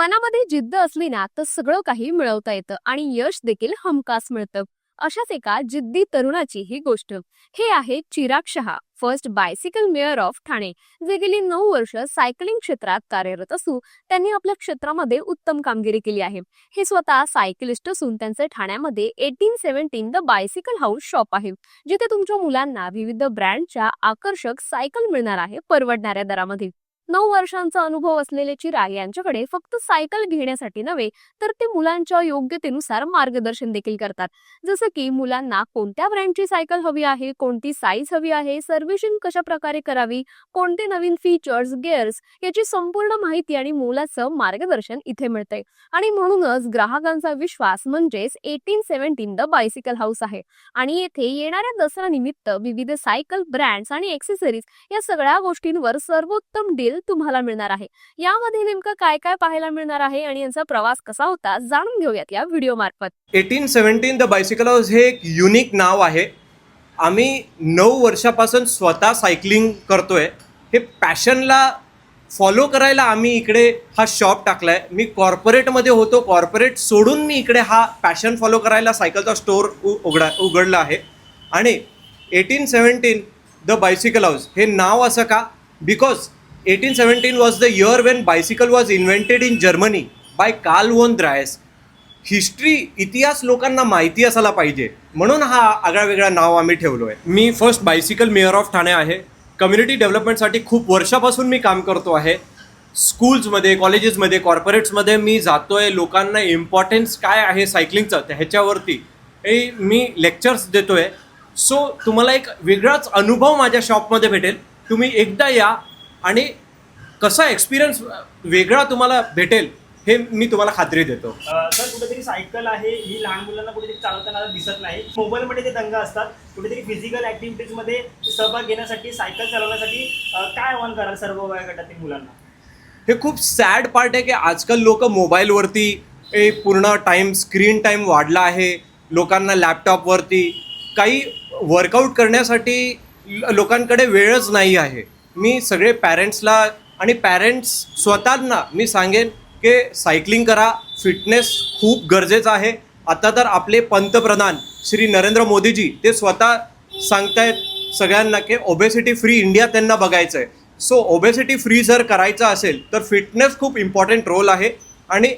मनामध्ये जिद्द असली ना तर सगळं काही मिळवता येतं आणि यश देखील हमखास मिळतं. अशाच एका जिद्दी तरुणाची ही गोष्ट. हे आहे Chirag Shah first bicycle mayor of Thane जे गेली नऊ वर्ष सायकलिंग क्षेत्रात कार्यरत असू त्यांनी आपल्या क्षेत्रामध्ये उत्तम कामगिरी केली आहे. हे स्वतः सायकलिस्ट असून त्यांचे ठाण्यामध्ये eighteen seventeen the bicycle house shop आहे जिथे तुमच्या मुलांना विविध ब्रँडच्या आकर्षक सायकल मिळणार आहे परवडणाऱ्या दरामध्ये. नऊ वर्षांचा अनुभव असलेले चिराग यांच्याकडे फक्त सायकल घेण्यासाठी नव्हे तर ते मुलांच्या योग्यतेनुसार मार्गदर्शन देखील करतात. जसं की मुलांना कोणत्या ब्रँडची सायकल हवी आहे कोणती साईज हवी आहे सर्व्हिसिंग कशा प्रकारे करावी कोणते नवीन फीचर्स गिअर्स याची संपूर्ण माहिती आणि मुलाचं मार्गदर्शन इथे मिळते आणि म्हणूनच ग्राहकांचा विश्वास म्हणजेच eighteen seventeen the bicycle house आहे. आणि येथे येणाऱ्या दसरा निमित्त विविध सायकल ब्रँड्स आणि एक्सेसरीज या सगळ्या गोष्टींवर सर्वोत्तम डील तुम्हाला मिळणार आहे. यामध्ये नेमकं काय काय पाहायला मिळणार आहे आणि यांचा प्रवास कसा होता जाणून घेऊयात या व्हिडिओ मार्फत. Eighteen seventeen the bicycle house हे एक युनिक नाव आहे. आम्ही नऊ वर्षापासून स्वतः सायकलिंग करतोय. हे पॅशनला फॉलो करायला आम्ही इकडे हा शॉप टाकलाय. मी कॉर्पोरेटमध्ये होतो. कॉर्पोरेट सोडून मी इकडे हा पॅशन फॉलो करायला सायकलचा स्टोअर उ उघडा उघडला आहे. आणि eighteen seventeen the bicycle house हे नाव असं का? Because eighteen seventeen was the year when bicycle was invented in Germany by Karl von Drais history इतिहास लोकांना माहिती असायला पाहिजे. म्हणून हा आगळा वेगळा नाव आम्ही ठेवलो आहे मी first bicycle mayor of Thane आहे. कम्युनिटी डेव्हलपमेंटसाठी खूप वर्षापासून मी काम करतो आहे. स्कूल्समध्ये कॉलेजेसमध्ये कॉर्पोरेट्समध्ये मी जातो आहे लोकांना इम्पॉर्टन्स काय आहे सायकलिंगचं ह्याच्यावरती. हे मी लेक्चर्स देतो आहे सो तुम्हाला एक वेगळाच अनुभव माझ्या शॉपमध्ये भेटेल. तुम्ही एकदा या आणि कसा एक्सपिरियन्स वेगळा तुम्हाला भेटेल हे मी तुम्हाला खात्री देतो. सर कुठेतरी सायकल आहे ही लहान मुलांना कुठेतरी चालवताना दिसत नाही. मोबाईलमध्ये ते दंग असतात. कुठेतरी फिजिकल ॲक्टिव्हिटीजमध्ये सहभाग घेण्यासाठी सायकल चालवण्यासाठी काय आव्हान कराल सर्व वयोगटातील मुलांना? हे खूप सॅड पार्ट आहे की आजकाल लोक मोबाईलवरती पूर्ण टाईम स्क्रीन टाईम वाढला आहे. लोकांना लॅपटॉपवरती काही वर्कआउट करण्यासाठी लोकांकडे वेळच नाही आहे. मी सगळे पॅरेंट्सला आणि पॅरेंट्स स्वतःना मी सांगेन की सायकलिंग करा फिटनेस खूप गरजेचं आहे. आता तर आपले पंतप्रधान श्री नरेंद्र मोदीजी ते स्वतः सांगतायत सगळ्यांना की ओबेसिटी फ्री इंडिया त्यांना बघायचं आहे सो ओबेसिटी फ्री जर करायचं असेल तर फिटनेस खूप इम्पॉर्टंट रोल आहे. आणि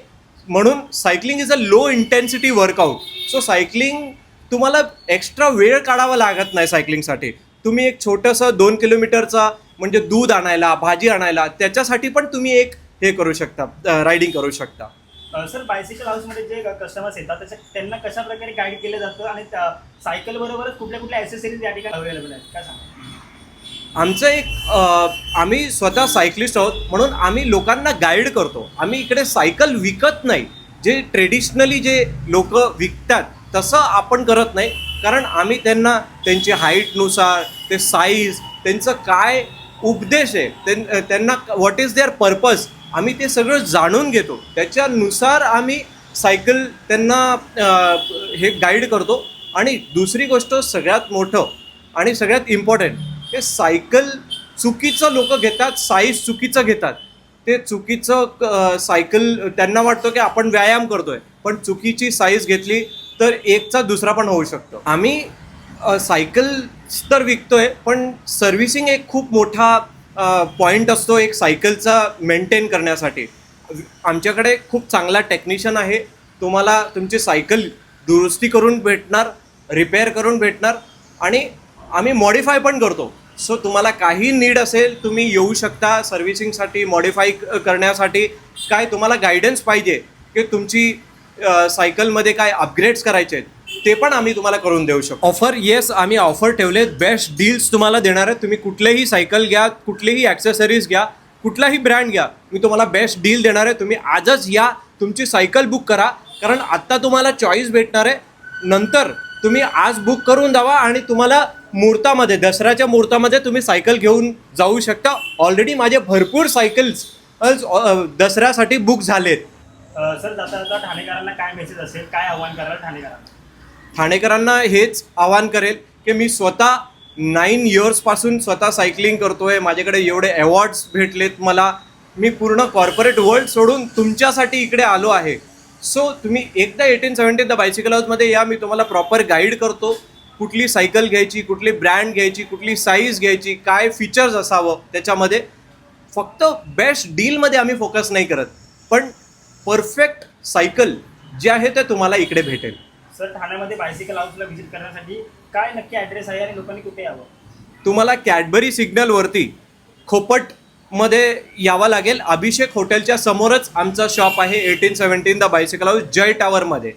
म्हणून cycling is a low intensity workout so cycling तुम्हाला एक्स्ट्रा वेळ काढावा लागत नाही सायकलिंगसाठी तुम्ही एक छोटंसं दोन किलोमीटरचा म्हणजे दूध आणायला भाजी आणायला त्याच्यासाठी पण तुम्ही एक हे करू शकता रायडिंग करू शकता. सर बायसिकल हाऊसमध्ये जे कस्टमर्स येतात त्याच्या त्यांना कशा प्रकारे गाईड केलं जातं आणि सायकल बरोबरच कुठल्या कुठल्या ॲसेसरीज या ठिकाणी अवेलेबल आहेत? काय सांगा आमचं एक आम्ही स्वतः सायकलिस्ट आहोत म्हणून आम्ही लोकांना गाईड करतो. आम्ही इकडे सायकल विकत नाही. जे ट्रेडिशनली जे लोक विकतात तसं आपण करत नाही. कारण आम्ही त्यांना त्यांची हाईटनुसार ते साईज त्यांचं काय उपदेश आहे. त्यां- त्यांना व्हॉट इज देअर पर्पज आम्ही ते सगळं जाणून घेतो. त्याच्यानुसार आम्ही सायकल त्यांना हे गाईड करतो. आणि दुसरी गोष्ट सगळ्यात मोठं आणि सगळ्यात इम्पॉर्टंट हे सायकल चुकीचं लोक घेतात साईज चुकीचं घेतात. ते चुकीचं क- सायकल त्यांना वाटतं की आपण व्यायाम करतोय. पण चुकीची साईज घेतली तर एकचा दुसरा पण होऊ शकतो. आम्ही सायकल्स सायकल तर विकतोय पण सर्व्हिसिंग एक खूप मोठा पॉईंट असतो एक सायकलचा मेंटेन करण्यासाठी. आमच्याकडे खूप चांगला टेक्निशियन आहे तुम्हाला तुमची सायकल दुरुस्ती करून भेटणार रिपेअर करून भेटणार आणि आम्ही मॉडिफाय पण करतो. सो तुम्हाला काही नीड असेल तुम्ही येऊ शकता सर्व्हिसिंगसाठी मॉडिफाय करण्यासाठी. काय तुम्हाला गायडन्स पाहिजे की तुमची सायकलमध्ये काय अपग्रेड्स करायचे आहेत? ते पण आम्ही तुम्हाला करून देऊ शकतो. ऑफर येस आम्ही ऑफर ठेवलेत. बेस्ट डील्स तुम्हाला देणार आहेत. तुम्ही कुठलेही सायकल घ्या कुठलेही ॲक्सेसरीज घ्या कुठलाही ब्रँड घ्या. मी तुम्हाला बेस्ट डील देणार आहे. तुम्ही आजच या. तुमची सायकल बुक करा. कारण आत्ता तुम्हाला चॉईस भेटणार आहे. नंतर तुम्ही आज बुक करून द्यावा आणि तुम्हाला मुहूर्तामध्ये दसऱ्याच्या मुहूर्तामध्ये तुम्ही सायकल घेऊन जाऊ शकता. ऑलरेडी माझे भरपूर सायकल्स दसऱ्यासाठी बुक झालेत. सर जाता जाता ठाणेकरांना काय मेसेज असेल? काय आव्हान कराल ठाणेकरांना? ठाणेकरांना हेच आवाहन करेल की मी स्वतः नाईन इयर्सपासून स्वतः सायकलिंग करतो आहे माझ्याकडे एवढे अवॉर्ड्स भेटलेत मला. मी पूर्ण कॉर्पोरेट वर्ल्ड सोडून तुमच्यासाठी इकडे आलो आहे. सो तुम्ही एकदा एटीन सेवन्टीन द बायसिकल हाऊसमध्ये या. मी तुम्हाला प्रॉपर गाईड करतो. कुठली सायकल घ्यायची कुठली ब्रँड घ्यायची कुठली साईज घ्यायची काय फीचर्स असावं त्याच्यामध्ये फक्त बेस्ट डीलमध्ये आम्ही फोकस नाही करत. पण परफेक्ट सायकल जे आहे ते तुम्हाला इकडे भेटेल. सर ठाण्यामध्ये बायसिकल हाऊसला व्हिजिट करण्यासाठी काय नक्की ॲड्रेस आहे आणि लोकांनी कुठे यावं? तुम्हाला कॅडबरी सिग्नलवरती खोपटमध्ये यावं लागेल. अभिषेक हॉटेलच्या समोरच आमचा शॉप आहे eighteen seventeen the bicycle house Jai टावरमध्ये